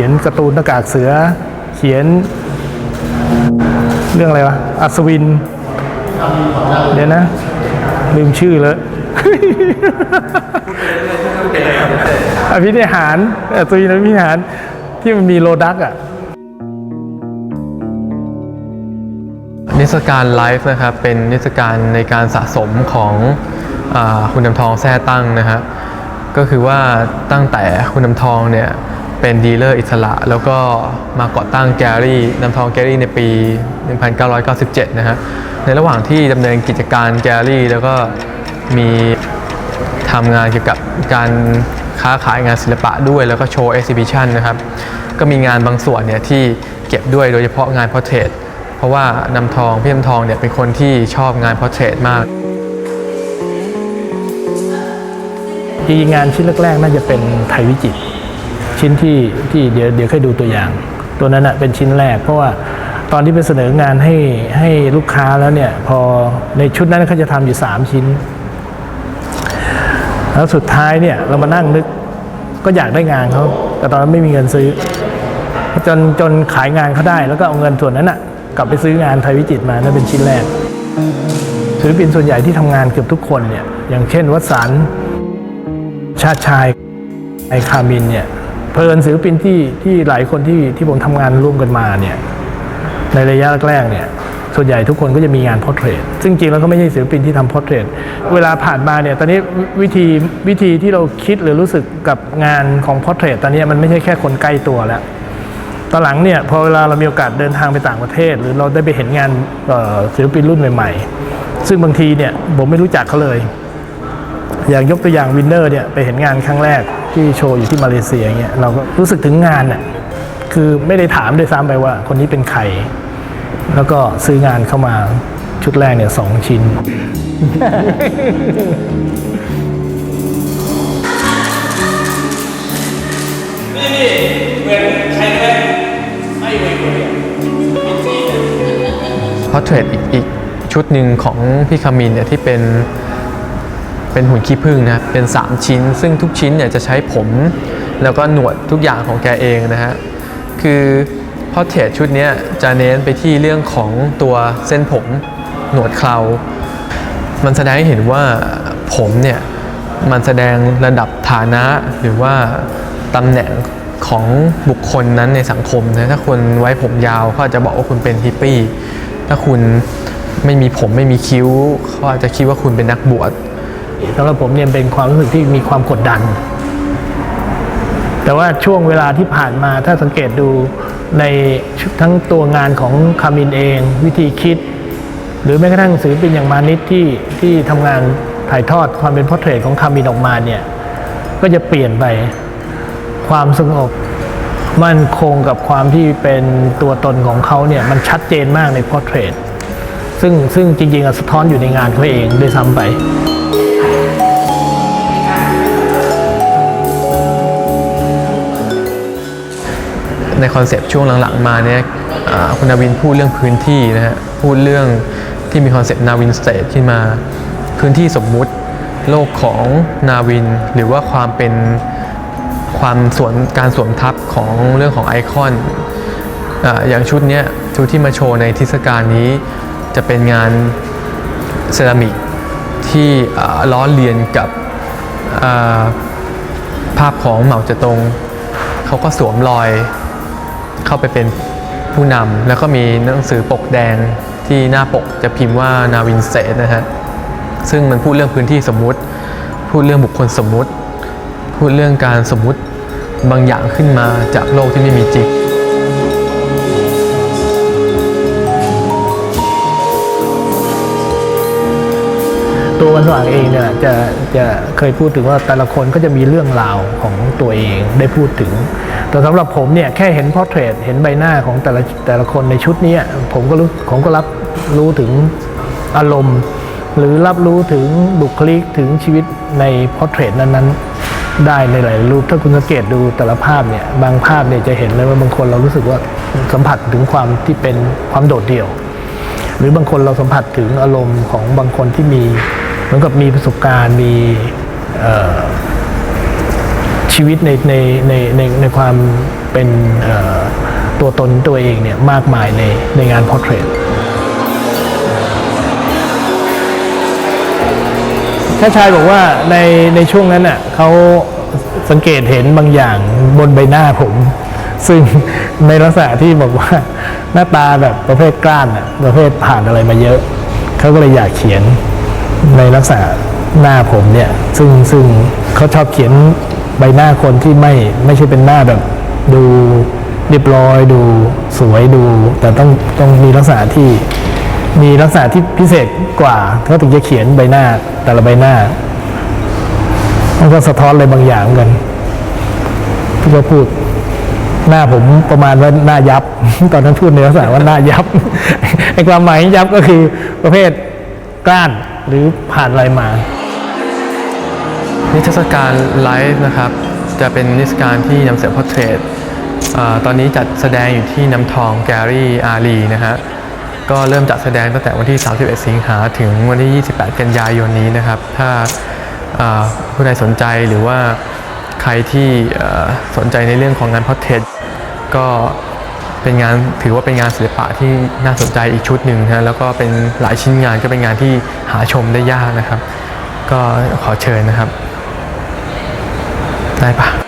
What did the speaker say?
ขียนการ์ตูนหน้ากากเสือ เขียน เรื่องอะไรวะ อัศวิน เดี๋ยวนะ ลืมชื่อเลยอภินิหารอัศวินอภินิหาร ที่มันมีโลดักอะนิทรรศการไลฟ์นะครับเป็นนิทรรศการในการสะสมของอคุณนำทองแท้ตั้งนะฮะก็คือว่าตั้งแต่คุณนำทองเนี่ย เป็นดีลเลอร์อิสระ แล้วก็มาก่อตั้งแกลลี่น้ำทองแกลลี่ในปี 1997 นะฮะ ในระหว่างที่ดำเนินกิจการแกลลี่ แล้วก็มีทำงานเกี่ยวกับการค้าขายงานศิลปะด้วย แล้วก็โชว์ exhibition นนะครับ ก็มีงานบางส่วนเนี่ยที่เก็บด้วยโดยเฉพาะงาน portrait เพราะว่านำทองพี่นำทองเนี่ยเป็นคนที่ชอบงาน portrait มากจริงๆงานชิ้นแรกๆน่าจะเป็นไทยวิจิตร ชิ้นที่ที่เดี๋ยวเดี๋ยวค่อยดูตัวอย่าง ตัวนั้นนะเป็นชิ้นแรก เพราะว่าตอนที่ไปเสนองานให้ให้ลูกค้าแล้วเนี่ย พอในชุดนั้นเขาจะทำอยู่ 3 ชิ้น แล้วสุดท้ายเนี่ยเรามานั่งนึกก็อยากได้งานเขาแต่ตอนนั้นไม่มีเงินซื้อ จนจนขายงานเขาได้ แล้วก็เอาเงินส่วนนั้นน่ะกลับไปซื้องานไทยวิจิตรมานั่นเป็นชิ้นแรกศิลปินส่วนใหญ่ที่ทำงานเกือบทุกคนเนี่ยอย่างเช่นวัสันชาติชายไอคามินเนี่ย เพลินศิลปินที่ที่หลายคนที่ที่ผมทำงานร่วมกันมาเนี่ยในระยะแรกๆเนี่ยส่วนใหญ่ทุกคนก็จะมีงานพอร์เทรตซึ่งจริงแล้วก็ไม่ใช่ศิลปินที่ทำพอร์เทรตเวลาผ่านมาเนี่ยตอนนี้วิธีวิธีที่เราคิดหรือรู้สึกกับงานของพอร์เทรตตอนนี้มันไม่ใช่แค่คนใกล้ตัวแล้วตอนหลังเนี่ยพอเวลาเรามีโอกาสเดินทางไปต่างประเทศ หรือเราได้ไปเห็นงานศิลปินรุ่นใหม่ ๆ ซึ่งบางทีเนี่ยผมไม่รู้จักเขาเลย อย่างยกตัวอย่างวินเนอร์เนี่ยไปเห็นงานครั้งแรก ที่โชว์อยู่ที่มาเลเซียเงี้ยเราก็รู้สึกถึงงานน่ะคือไม่ได้ถามด้วยซ้ำไปว่าคนนี้เป็นใคร แล้วก็ซื้องานเข้ามาชุดแรกเนี่ยสองชิ้นเพราะเทรดอีกอีกชุดหนึ่งของพี่คามินเนี่ยที่เป็น เป็นหุ่นขี้ผึ้งนะเป็น 3 ชิ้น ซึ่งทุกชิ้นเนี่ยจะใช้ผม แล้วก็หนวดทุกอย่างของแกเองนะฮะคือเพราะเทรดชุดนี้จะเน้นไปที่เรื่องของตัวเส้นผมหนวดเครามันแสดงให้เห็นว่าผมเนี่ยมันแสดงระดับฐานะหรือว่าตำแหน่งของบุคคลนั้นในสังคมนะถ้าคนไว้ผมยาวเขาอาจจะบอกว่าคุณเป็นฮิปปี้ ถ้าคุณไม่มีผมไม่มีคิ้วเขาอาจจะคิดว่าคุณเป็นนักบวช สำหรับผมเนี่ยเป็นความรู้สึกที่มีความกดดัน แต่ว่าช่วงเวลาที่ผ่านมาถ้าสังเกตดูในทั้งตัวงานของคามินเอง วิธีคิด หรือแม้กระทั่งศิลปินอย่างมานิดที่ที่ทำงานถ่ายทอดความเป็นพอร์เทรตของคามินออกมาเนี่ยก็จะเปลี่ยนไปความสงบมั่นคงกับความที่เป็นตัวตนของเขาเนี่ยมันชัดเจนมากในพอร์เทรตซึ่งซึ่งจริงๆสะท้อนอยู่ในงานเขาเองด้วยซ้ำไป ในคอนเซปต์ช่วงหลังๆมาเนี่ยคุณนาวินพูดเรื่องพื้นที่นะฮะพูดเรื่องที่มีคอนเซปต์นาวินสเตทขึ้นมาพื้นที่สมมุติโลกของนาวิน หรือว่าความเป็นความสวนการสวมทับของเรื่องของไอคอนออย่างชุดเนี้ยชุดที่มาโชว์ในทิศการนี้จะเป็นงานเซรามิกที่ล้อเลียนกับภาพของเหมาเจ๋อตงเขาก็สวมรอย เข้าไปเป็นผู้นำแล้วก็มีหนังสือปกแดงที่หน้าปกจะพิมพ์ว่านาวินเซตนะฮะซึ่งมันพูดเรื่องพื้นที่สมมุติ พูดเรื่องบุคคลสมมุติ พูดเรื่องการสมมุติบางอย่างขึ้นมาจากโลกที่ไม่มีจริงตัววันสว่างเองเนี่ยจะจะเคยพูดถึงว่าแต่ละคนก็จะมีเรื่องราวของตัวเองได้พูดถึง แต่สำหรับผมเนี่ยแค่เห็นพอร์เทรตเห็นใบหน้าของแต่ละแต่ละคนในชุดนี้ผมก็รู้ผมก็รับรู้ถึงอารมณ์ หรือรับรู้ถึงบุคลิกถึงชีวิตในพอร์เทรตนั้นๆ ได้ในหลายรูปถ้าคุณสังเกตดูแต่ละภาพเนี่ยบางภาพเนี่ยจะเห็นเลยว่าบางคนเรารู้สึกว่าสัมผัสถึงความที่เป็นความโดดเดี่ยว หรือบางคนเราสัมผัสถึงอารมณ์ของบางคนที่มีเหมือนกับมีประสบการณ์มี ชีวิตในในในในในความเป็นตัวตนตัวเองเนี่ยมากมายในในงานพอร์เทรตชาชายบอกว่าในในช่วงนั้นน่ะเขาสังเกตเห็นบางอย่างบนใบหน้าผม ซึ่งในลักษณะที่บอกว่าหน้าตาแบบประเภทกล้านน่ะประเภทผ่านอะไรมาเยอะ เขาก็เลยอยากเขียนในลักษณะหน้าผมเนี่ย ซึ่งซึ่งเขาชอบเขียน ใบหน้าคนที่ไม่ไม่ใช่เป็นหน้าแบบดูเรียบร้อยดูสวยดู แต่ต้องต้องมีลักษณะที่มีลักษณะที่พิเศษกว่าเขาถึงจะเขียนใบหน้าแต่ละใบหน้ามันก็สะท้อนอะไรบางอย่างเหมือนกันที่เขาพูดหน้าผมประมาณว่าหน้ายับ ตอนนั้นพูดในลักษณะว่าหน้ายับไอ้ความหมายยับก็คือประเภทกล้านหรือผ่านอะไรมา นิทรรศการไลฟ์นะครับ จะเป็นนิทรรศการที่นำเสนอพอร์เทรตอ่าตอนนี้จัดแสดงอยู่ที่น้ำทองแกลลี่อารีนะฮะก็เริ่มจัดแสดงตั้งแต่วันที่ 31 สิงหาถึงวันที่ 28 กันยายนนี้นะครับ ถ้าผู้ใดสนใจหรือว่าใครที่สนใจในเรื่องของงานพอร์เทรตก็เป็นงานถือว่าเป็นงานศิลปะที่น่าสนใจอีกชุดหนึ่งนะฮะแล้วก็เป็นหลายชิ้นงานก็เป็นงานที่หาชมได้ยากนะครับ ก็ขอเชิญนะครับ ได้ปะ